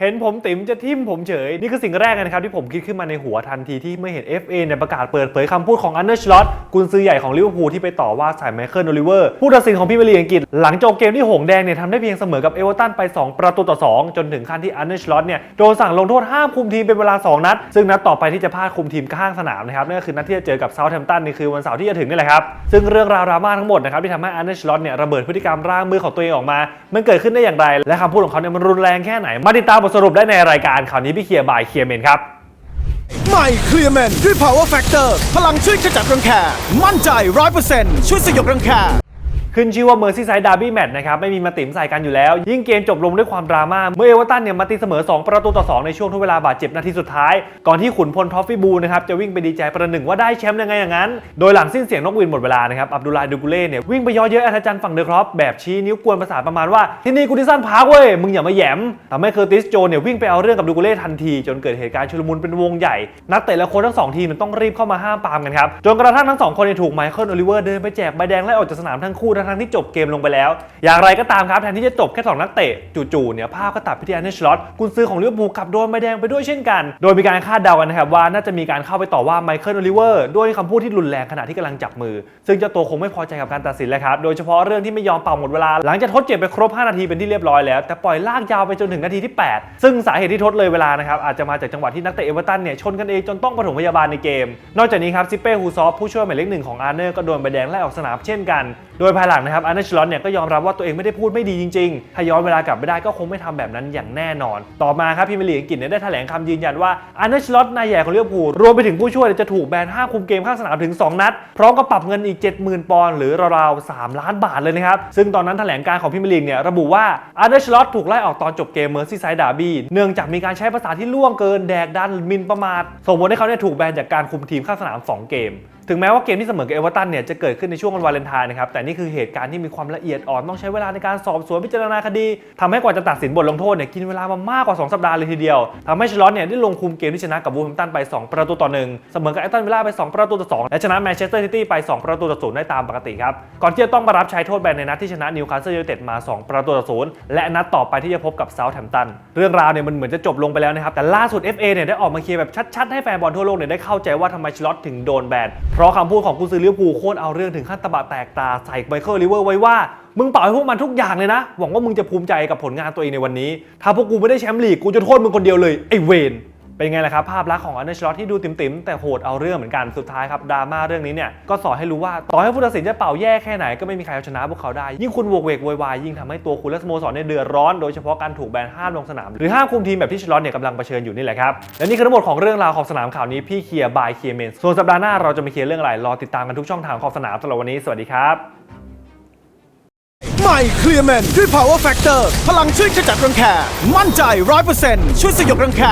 เห็นผมติ๋มจะทิ่มผมเฉย นี่คือสิ่งแรกนะครับ ที่ผมคิดขึ้นมาในหัวทันทีที่เมื่อเห็น FA เนี่ยประกาศเปิดเผยคำพูดของอันเดอร์ชลอตกุนซือใหญ่ของลิเวอร์พูลที่ไปต่อว่าใส่ไมเคิลโอลิเวอร์ผู้ตัดสินของพรีเมียร์ลีกอังกฤษ หลังจบเกมที่หงแดงเนี่ยทำได้เพียงเสมอกับเอเวอร์ตันไป 2 ประตูต่อ 2 จนถึงขั้นที่อันเดอร์ชลอตเนี่ยโดนสั่งลงโทษห้ามคุมทีมเป็นเวลา 2 นัด ซึ่งนัดต่อไปที่จะพลาดคุมทีมข้างสนามนะครับนั่นก็คือนัดที่จะเจอกับเซาท์แฮมป์ตันในคืนวันเสาร์ที่จะถึงนี่แหละครับซึ่งเรื่องราวดราม่าทั้งหมดนะครับที่ทำให้อันเดอร์ชลอตเนี่ยระเบิดพฤติกรรมร่างมือของตัวเองออกมา มันเกิดขึ้นได้อย่างไร และคำพูดของเขาเนี่ยมันรุนแรงแค่ไหนมาติดตามบทสรุปได้ในรายการข่าวนี้พี่เคลียร์บายเคลียร์เมนครับใหม่เคลียร์แมนด้วย Power Factor พลังช่วยขจัดรังแค มั่นใจ 100%ช่วยสยบรังแค ขึ้นชื่อว่า Merseyside Derby Match นะครับไม่มีมาติมใส่กันอยู่แล้ว ยิ่งเกมจบลงด้วยความดราม่าเมื่อเอเวอร์ตันเนี่ยมาตีเสมอ 2 ประตูต่อ 2 ในช่วงทดเวลาบาดเจ็บนาทีสุดท้าย ก่อนที่ขุนพลทอฟฟี่บูนะครับจะวิ่งไปดีใจประหนึ่งว่าได้แชมป์ยังไงอย่างนั้น โดยหลังสิ้นเสียงนกวินหมดเวลานะครับอับดุลลาดูกุเล่เนี่ยวิ่งไปย่อเยอะอาจารย์ฝั่งเดอะครอปแบบชี้นิ้วกวนประสาทประมาณว่าที่นี่กูดิสันพาร์คเว้ยมึงอย่ามาแหยมทำให้เคอร์ติสโจนเนี่ยวิ่งไปเอาเรื่องกับดูกุเล่ทันที จนเกิดเหตุการณ์ชุลมุนเป็นวงใหญ่ นักเตะและโค้ชทั้งสองทีมต้องรีบเข้ามาห้ามปามกันครับจนกระทั่งทั้งสองคนเนี่ยถูกไมเคิลโอลิเวอร์เดินไปแจกใบแดงไล่ออกจากสนามทั้งคู่ทั้งที่จบเกมลงไปแล้ว อย่างไรก็ตามครับแทนที่จะจบแค่2นักเตะจู่ๆเนี่ยภาพก็ตัดพิธีอันเนชลอตกุนซือของลิเวอร์พูลกลับโดนใบแดงไปด้วยเช่นกัน โดยมีการคาดเดากันนะครับว่าน่าจะมีการเข้าไปต่อว่าไมเคิลโอลิเวอร์ด้วยคำพูดที่รุนแรงขณะที่กำลังจับมือ ซึ่งเจ้าตัวคงไม่พอใจกับการตัดสินเลยครับโดยเฉพาะเรื่องที่ไม่ยอมเป่าหมดเวลาหลังจากทดเจ็บไปครบ 5 นาทีเป็นที่เรียบร้อยแล้ว แต่ปล่อยลากยาวไปจนถึงนาทีที่ 8 ซึ่งสาเหตุที่ทดเลยเวลานะครับอาจจะมาจากจังหวะที่นักเตะเอเวอร์ตันเนี่ยชนกันเองจนต้องปฐมพยาบาลในเกม นอกจากนี้ครับซิเป้ฮูซอฟผู้ช่วยหมายเลขหนึ่งของอาร์เนอร์ก็โดนใบแดงไล่ออกสนามเช่นกัน โดยภายหลังนะครับอาร์เนอร์ชลอตเนี่ยก็ยอมรับว่าตัวเองไม่ได้พูดไม่ดีจริงๆ ถ้าย้อนเวลากลับไปได้ก็คงไม่ทำแบบนั้นอย่างแน่นอน ต่อมาครับพรีเมลีอังกฤษเนี่ยได้แถลงคำยืนยันว่าอาร์เนอร์ชลอตนายใหญ่ของลิเวอร์พูลรวมไปถึงผู้ช่วยจะถูกแบนห้าคุมเกมข้างสนามถึง 2 นัด พร้อมกับปรับเงินอีก 70,000 ปอนด์หรือราวๆ3ล้านบาทเลยนะครับซึ่งตอนนั้นแถลงการของพรีเมลีเนี่ยระบุว่าอาร์เนอร์ชลอตถูกไล่ออกตอนจบเกมเมอร์ซี่ไซด์ดาร์บี้เนื่องจากมีการใช้ภาษาที่ล่วงเกินแดกดันมินประมาทส่งผลให้เขาเนี่ยถูกแบนจากการคุมทีมข้างสนามสองเกมถึงแม้ว่าเกมที่เสมอกับเอเวอร์ตันเนี่ยจะเกิดขึ้นในช่วงวันวาเลนไทน์นะครับแต่นี่คือเหตุการณ์ที่มีความละเอียดอ่อนต้องใช้เวลาในการสอบสวนพิจารณาคดีทำให้กว่าจะตัดสินบทลงโทษเนี่ยกินเวลามามากกว่า 2 สัปดาห์เลยทีเดียวทำให้ชลอตเนี่ยได้ลงคุมเกมที่ชนะกับวูลแฮมตันไป 2 ประตูต่อหนึ่งเสมอกับแอตตันวิลล่าไป 2 ประตูต่อ2และชนะแมนเชสเตอร์ซิตี้ไป 2 ประตูต่อศูนย์ได้ตามปกติครับก่อนที่จะต้องมารับใช้โทษแบนในนัดที่ชนะนิวคาสเซิลยูไนเต็ดมา 2 ประตูต่อศูนย์และนัดต่อไปที่จะพบกับเซาท์แฮมป์ตันเรื่องราวเนี่ยมันเหมือนจะจบลงไปแล้วนะครับแต่ล่าสุด FA เนี่ยได้ออกมาเคลียร์แบบชัดๆให้แฟนบอลทั่วโลกเนี่ยได้เข้าใจว่าทำไมชลอตถึงโดนแบนเพราะคำพูดของกุนซือลิเวอร์พูลโคตรเอาเรื่องถึงขั้นตะบะแตกตาใส่ไมเคิลลิเวอร์ไว้ว่า มึงเป่าให้พวกมันทุกอย่างเลยนะ หวังว่ามึงจะภูมิใจกับผลงานตัวเองในวันนี้ ถ้าพวกกูไม่ได้แชมป์ลีกกูจะโทษมึงคนเดียวเลยไอ้เวน เป็นไงล่ะครับภาพลักษณ์ของอันเดอร์ชลอตที่ดูติ๋มๆ แต่โหดเอาเรื่องเหมือนกันสุดท้ายครับดราม่าเรื่องนี้เนี่ยก็สอนให้รู้ว่าต่อให้ผู้ตัดสินจะเป่าแย่แค่ไหนก็ไม่มีใครเอาชนะพวกเขาได้ ยิ่งคุณโวกเวกโวยวายยิ่งทำให้ตัวคุณและสโมสรเนี่ยเดือดร้อนโดยเฉพาะการถูกแบนห้ามลงสนาม หรือห้ามคุมทีมแบบที่ชลอตเนี่ยกำลังเผชิญอยู่นี่แหละครับและนี่คือทั้งหมดของเรื่องราวของสนามข่าวนี้พี่เคลียร์บายเคลียร์เมนส่วนสัปดาห์หน้าเราจะมาเคลียร์เรื่องอะไรรอติดตามกันทุกช่องทางของสนามสำหรับวันนี้สวัสดีครับใหม่เคลียร์แมนด้วย Power Factor พลังช่วยขจัดรังแค มั่นใจ 100%ช่วยสยบรังแค